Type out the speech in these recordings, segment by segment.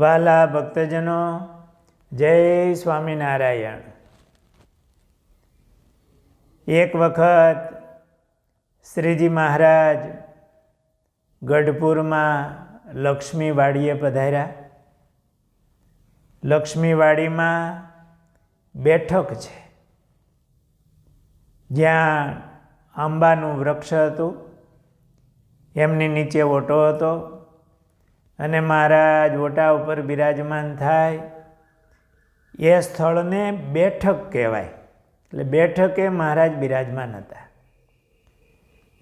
વાલા ભક્તજનો, જય સ્વામિનારાયણ. એક વખત શ્રીજી મહારાજ ગઢપુરમાં લક્ષ્મીવાડીએ પધાર્યા. લક્ષ્મીવાડીમાં બેઠક છે. જ્યાં આંબાનું વૃક્ષ હતું, એમની નીચે ઓટો હતો. અને મહારાજ ઓટા ઉપર બિરાજમાન થાય. એ સ્થળને બેઠક કહેવાય. એટલે બેઠકે મહારાજ બિરાજમાન હતા.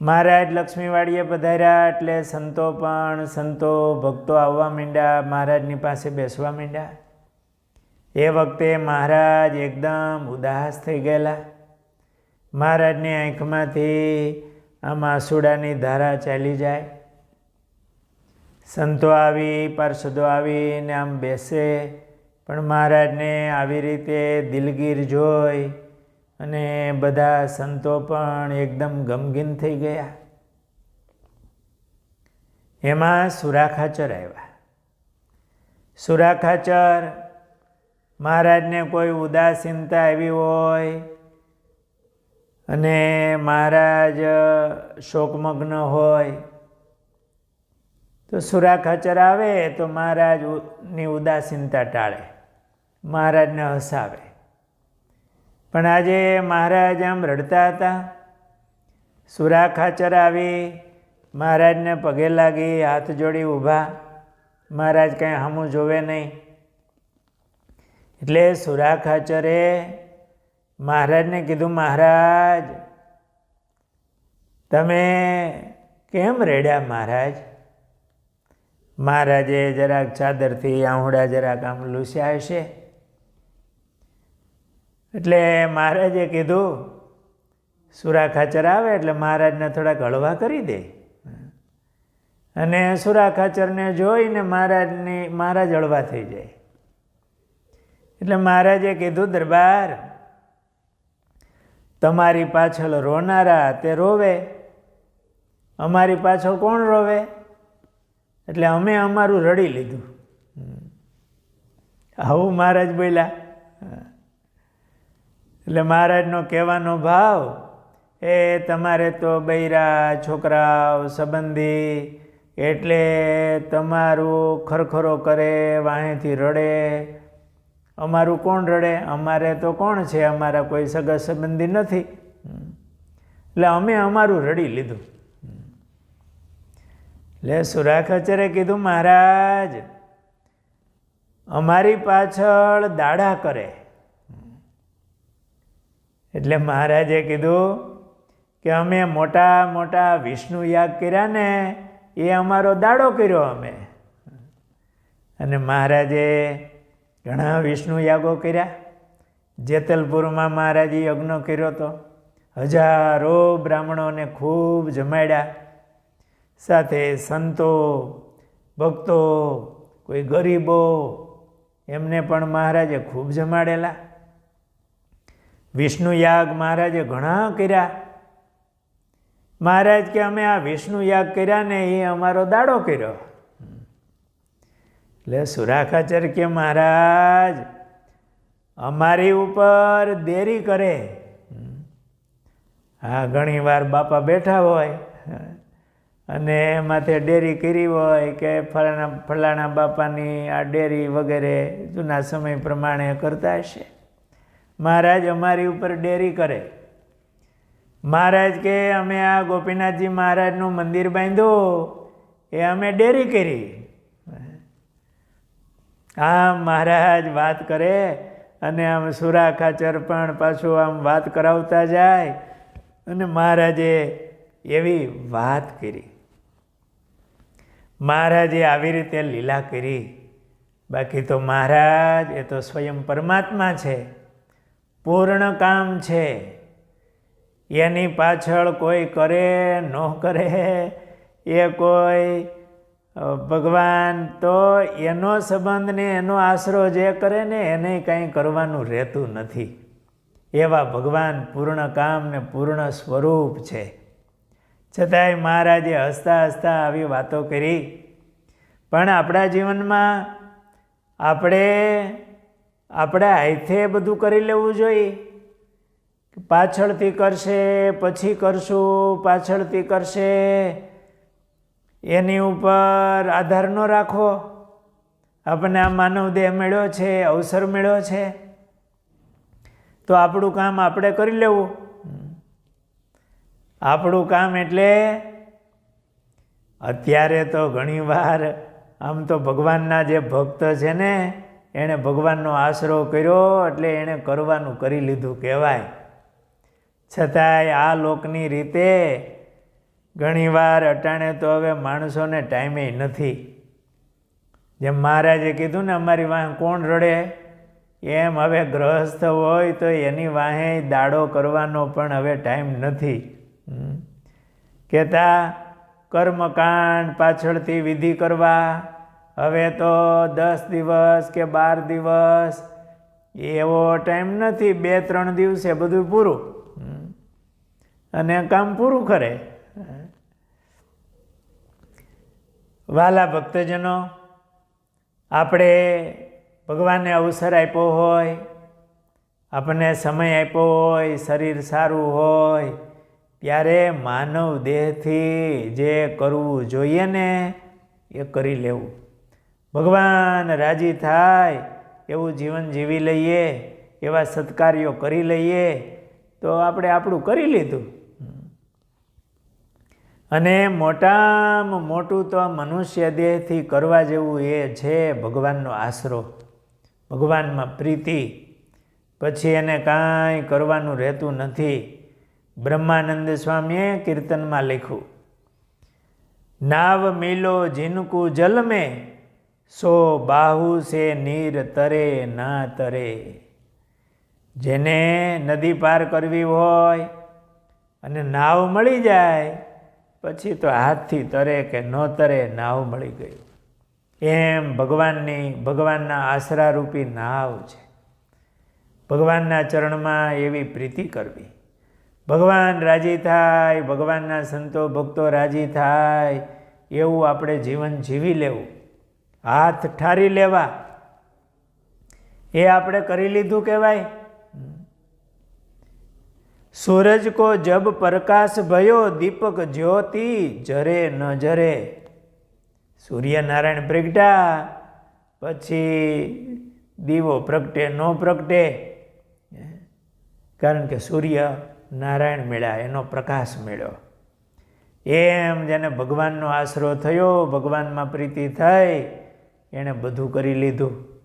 મહારાજ લક્ષ્મીવાડીએ પધાર્યા એટલે સંતો પણ સંતો ભક્તો આવવા માંડ્યા, મહારાજની પાસે બેસવા માંડ્યા. એ વખતે મહારાજ એકદમ ઉદાસ થઈ ગયેલા. મહારાજની આંખમાંથી આમ આંસુડાની ધારા ચાલી જાય. સંતો આવી, પાર્ષદો આવીને આમ બેસે. પણ મહારાજને આવી રીતે દિલગીર જોઈ અને બધા સંતો પણ એકદમ ગમગીન થઈ ગયા. એમાં સુરાખાચર આવ્યા. સુરાખાચર, મહારાજને કોઈ ઉદાસીનતા આવી હોય અને મહારાજ શોકમગ્ન હોય તો સુરાખાચર આવે તો મહારાજની ઉદાસીનતા ટાળે. મહારાજને હસાવે. પણ આજે મહારાજ આમ રડતા હતા. સુરાખાચર આવી, મહારાજને પગે લાગી, હાથ જોડી ઊભા. મહારાજ કાંઈ હમું જોવે નહીં. એટલે સુરાખાચરે મહારાજને કીધું, મહારાજ, તમે કેમ રેડ્યા મહારાજ? મહારાજે જરાક ચાદરથી આહુડા જરાક આમ લૂસ્યા હશે. એટલે મહારાજે કીધું સુરાખાચર આવે એટલે મહારાજને થોડાક હળવા કરી દે. અને સુરાખાચરને જોઈને મહારાજની, મહારાજ હળવા થઈ જાય. એટલે મહારાજે કીધું, દરબાર, તમારી પાછળ રોનારા તે રોવે, અમારી પાછળ કોણ રોવે? એટલે અમે અમારું રડી લીધું. આવું મહારાજ બોલ્યા. એટલે મહારાજનો કહેવાનો ભાવ, એ તમારે તો બૈરા છોકરાઓ સંબંધી, એટલે તમારું ખરખરો કરે વાહેથી રડે. અમારું કોણ રડે? અમારે તો કોણ છે? અમારા કોઈ સગા સંબંધી નથી. એટલે અમે અમારું રડી લીધું. એટલે સુરાખાચરે કીધું, મહારાજ, અમારી પાછળ દાડા કરે. એટલે મહારાજે કીધું કે અમે મોટા મોટા વિષ્ણુ યાગ કર્યા ને, એ અમારો દાડો કર્યો અમે. અને મહારાજે ઘણા વિષ્ણુ યાગો કર્યા. જેતલપુરમાં મહારાજે યજ્ઞ કર્યો હતો હજારો બ્રાહ્મણોને ખૂબ જમાડ્યા. સાથે સંતો, ભક્તો, કોઈ ગરીબો, એમને પણ મહારાજે ખૂબ જમાડેલા. વિષ્ણુ યાગ મહારાજે ઘણા કર્યા. મહારાજ કે અમે આ વિષ્ણુ યાગ કર્યા ને એ અમારો દાડો કર્યો. એટલે સુરાખાચર કે મહારાજ, અમારી ઉપર દેરી કરે. હા, ઘણી વાર બાપા બેઠા હોય. અને માથે ડેરી કરી હોય કે ફલાણા ફલાણા બાપાની આ ડેરી વગેરે જૂના સમય પ્રમાણે કરતા હશે? મહારાજ અમારી ઉપર ડેરી કરે. મહારાજ કે, અમે આ ગોપીનાથજી મહારાજનું મંદિર બાંધ્યું એ અમે ડેરી કરી. હા મહારાજ વાત કરે અને આમ સુરા ખાચર પણ પાછું આમ વાત કરાવતા જાય અને મહારાજે એવી વાત કરી. મહારાજે આવી રીતે લીલા કરી. બાકી તો મહારાજ, એ તો સ્વયં પરમાત્મા છે. પૂર્ણ કામ છે. એની પાછળ કોઈ કરે ન કરે. એ કોઈ ભગવાન તો એનો સંબંધ ને એનો આશરો જે કરે ને, એને કંઈ કરવાનું રહેતું નથી. એવા ભગવાન પૂર્ણ કામ ને પૂર્ણ સ્વરૂપ છે. છતાંય મહારાજે હસતા હસતા આવી વાતો કરી. પણ આપણા જીવનમાં આપણે, આપણા હાથે બધું કરી લેવું જોઈએ. પાછળથી કરશે, પછી કરશું, પાછળથી કરશે. એની ઉપર આધાર ન રાખો. આપણને આ માનવ દેહ મળ્યો છે, અવસર મળ્યો છે. તો આપણું કામ આપણે કરી લેવું. આપણું કામ એટલે અત્યારે તો ઘણીવાર આમ તો ભગવાનના જે ભક્ત છે ને, એણે ભગવાનનો આશરો કર્યો એટલે એણે કરવાનું કરી લીધું કહેવાય. છતાંય આ લોકની રીતે ઘણીવાર અટાણે તો હવે માણસોને ટાઈમે નથી. જેમ મહારાજે કીધું ને, અમારી વાંહે કોણ રડે? એમ હવે ગ્રહસ્થ હોય તો એની વાંહે દાડો કરવાનો પણ હવે ટાઈમ નથી. કહેતા, કર્મકાંડ પાછળથી વિધિ કરવા. હવે તો દસ દિવસ કે બાર દિવસ, એવો ટાઈમ નથી, બે ત્રણ દિવસે બધું પૂરું. અને કામ પૂરું કરે. વાલા ભક્તજનો, આપણે ભગવાનને અવસર આપ્યો હોય, આપણને સમય આપ્યો હોય, શરીર સારું હોય ત્યારે માનવ દેહથી જે કરવું જોઈએ ને એ કરી લેવું. ભગવાન રાજી થાય, એવું જીવન જીવી લઈએ, એવા સત્કાર્યો કરી લઈએ, તો આપણે આપણું કરી લીધું. અને મોટામાં મોટું તો મનુષ્ય દેહથી કરવા જેવું એ છે ભગવાનનો આશરો. ભગવાનમાં પ્રીતિ. પછી એને કાંઈ કરવાનું રહેતું નથી. બ્રહ્માનંદ સ્વામીએ કીર્તનમાં લખ્યું, નાવ મિલો જીનકું જલ में સો બાહુ સે નીર તરે ના તરે. જેને નદી પાર કરવી હોય અને નાવ મળી જાય, પછી તો હાથથી તરે કે ન તરે નાવ મળી ગયું. એમ ભગવાનની, ભગવાનના આશરારૂપી નાવ છે. ભગવાનના ચરણમાં એવી પ્રીતિ કરવી. ભગવાન રાજી થાય, ભગવાનના સંતો ભક્તો રાજી થાય, એવું આપણે જીવન જીવી લેવું. હાથ ઠારી લેવા. એ આપણે કરી લીધું કહેવાય. સૂરજ કો જબ પ્રકાશ ભયો, દીપક જ્યોતિ જરે ન જરે. સૂર્યનારાયણ પ્રગટા, પછી દીવો પ્રગટે, ન પ્રગટે. કારણ કે સૂર્ય નારાયણ મળ્યા એનો પ્રકાશ મળ્યો. એમ જેને ભગવાનનો આશરો થયો, ભગવાનમાં પ્રીતિ થઈ, એણે બધું કરી લીધું.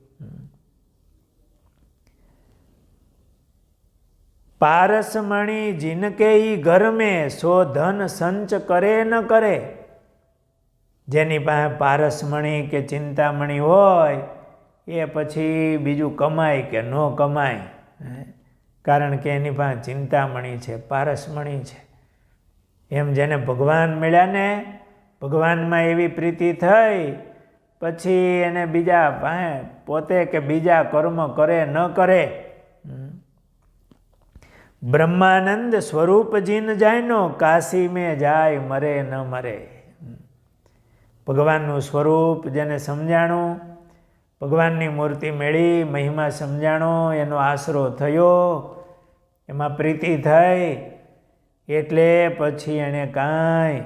પારસમણી જીનકે ઈ ઘર સો ધન સંચ કરે ન કરે. જેની પાસે પારસમણી કે ચિંતામણી હોય, એ પછી બીજું કમાય કે ન કમાય? કારણ કે એની પાસે ચિંતામણી છે, પારસમણી છે. એમ જેને ભગવાન મળ્યા ને, ભગવાનમાં એવી પ્રીતિ થઈ, પછી એને બીજા પાસે પોતે કે બીજા કર્મ કરે ન કરે, હમ. બ્રહ્માનંદ સ્વરૂપ જીન જાયનો, કાશી મેં જાય, મરે ન મરે. ભગવાનનું સ્વરૂપ જેને સમજાણું, ભગવાનની મૂર્તિ મેળી, મહિમા સમજાણો, એનો આશરો થયો એમાં પ્રીતિ થઈ એટલે પછી એણે કાંઈ,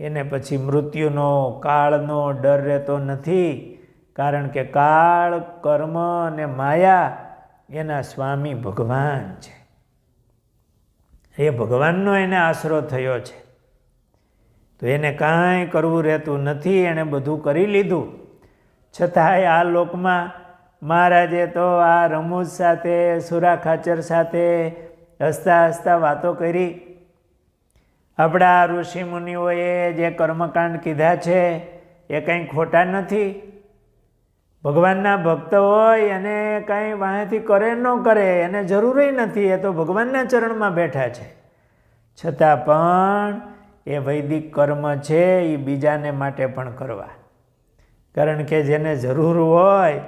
એને પછી મૃત્યુનો કાળનો ડર રહેતો નથી, કારણ કે કાળ, કર્મ અને માયા એના સ્વામી ભગવાન છે. એ ભગવાનનો એને આશરો થયો છે. તો એને કાંઈ કરવું રહેતું નથી, એણે બધું કરી લીધું. છતાંય આ લોકમાં મહારાજે તો આ રમૂજ સાથે, સુરા ખાચર સાથે હસતા હસતા વાતો કરી. આપણા ઋષિ મુનિઓએ જે કર્મકાંડ કીધા છે, એ કંઈ ખોટા નથી. ભગવાનના ભક્ત હોય અને કાંઈ વાંહેથી કરે ન કરે, એને જરૂરી નથી, એ તો ભગવાનના ચરણમાં બેઠા છે. છતાં પણ એ વૈદિક કર્મ છે એ બીજાને માટે પણ કરવા. કારણ કે જેને જરૂર હોય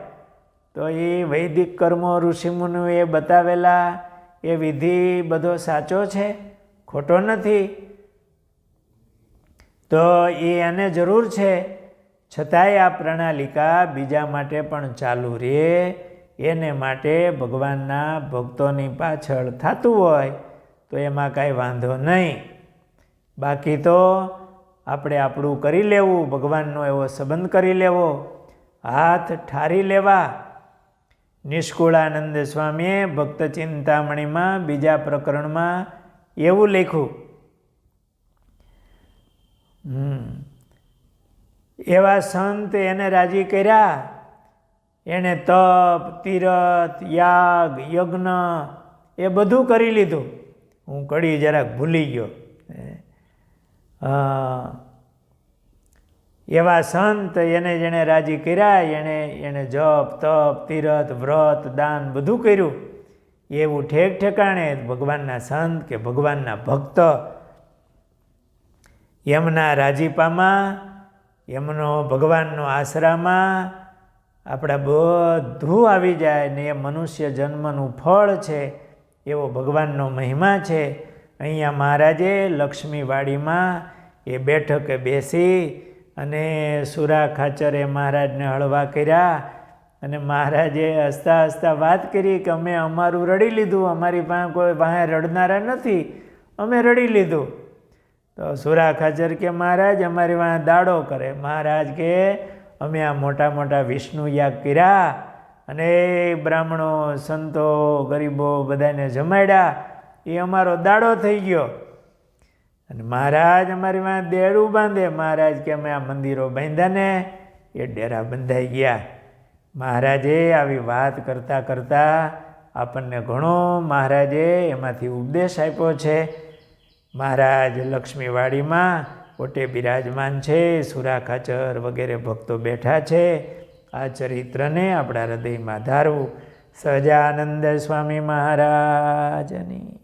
તો એ વૈદિક કર્મો ઋષિમુનિએ બતાવેલા એ વિધિ બધો સાચો છે? ખોટો નથી? તો એ એને જરૂર છે? છતાંય આ પ્રણાલિકા બીજા માટે પણ ચાલુ રહે એને માટે ભગવાનના ભક્તોની પાછળ થતું હોય તો એમાં કાંઈ વાંધો નહીં. બાકી તો આપણે આપણું કરી લેવું, ભગવાનનો એવો સંબંધ કરી લેવો. હાથ ઠારી લેવા. નિષ્કુળાનંદ સ્વામીએ ભક્ત ચિંતામણીમાં બીજા પ્રકરણમાં એવું લખ્યું. એવા સંત એને રાજી કર્યા. એણે તપ, તીરથ, યાગ, યજ્ઞ એ બધું કરી લીધું. હું કડી જરાક ભૂલી ગયો. હા. એવા સંત એને જેણે રાજી કર્યા, એણે એણે જપ, તપ, તીરથ, વ્રત, દાન બધું કર્યું. એવું ઠેક ઠેકાણે ભગવાનના સંત કે ભગવાનના ભક્ત એમના રાજીપામાં, એમનો ભગવાનનો આશરામાં આપણા બધું આવી જાય ને એ મનુષ્ય જન્મનું ફળ છે, એવો ભગવાનનો મહિમા છે. અહીંયા મહારાજે લક્ષ્મીવાડીમાં એ બેઠકે બેસી અને સુરા ખાચરે મહારાજને હળવા કર્યા અને મહારાજે હસતા હસતા વાત કરી કે અમે અમારું રડી લીધું, અમારી પાસે કોઈ પાસે રડનારા નથી, અમે રડી લીધું. તો સુરા ખાચર કે, મહારાજ, અમારી પાસે દાડો કરે. મહારાજ કે, અમે આ મોટા મોટા વિષ્ણુ યાગ કર્યા અને બ્રાહ્મણો, સંતો, ગરીબો બધાને જમાડ્યા. એ અમારો દાડો થઈ ગયો. અને મહારાજ અમારી માં દેડું બાંધે. મહારાજ કે અમે આ મંદિરો બાંધ્યા ને, એ ડેરા બંધાઈ ગયા. મહારાજે આવી વાત કરતાં કરતાં આપણને ઘણો મહારાજે એમાંથી ઉપદેશ આપ્યો છે. મહારાજ લક્ષ્મીવાડીમાં પોતે બિરાજમાન છે, સુરા ખાચર વગેરે ભક્તો બેઠા છે. આ ચરિત્રને આપણા હૃદયમાં ધારવું. સહજાનંદ સ્વામી મહારાજની.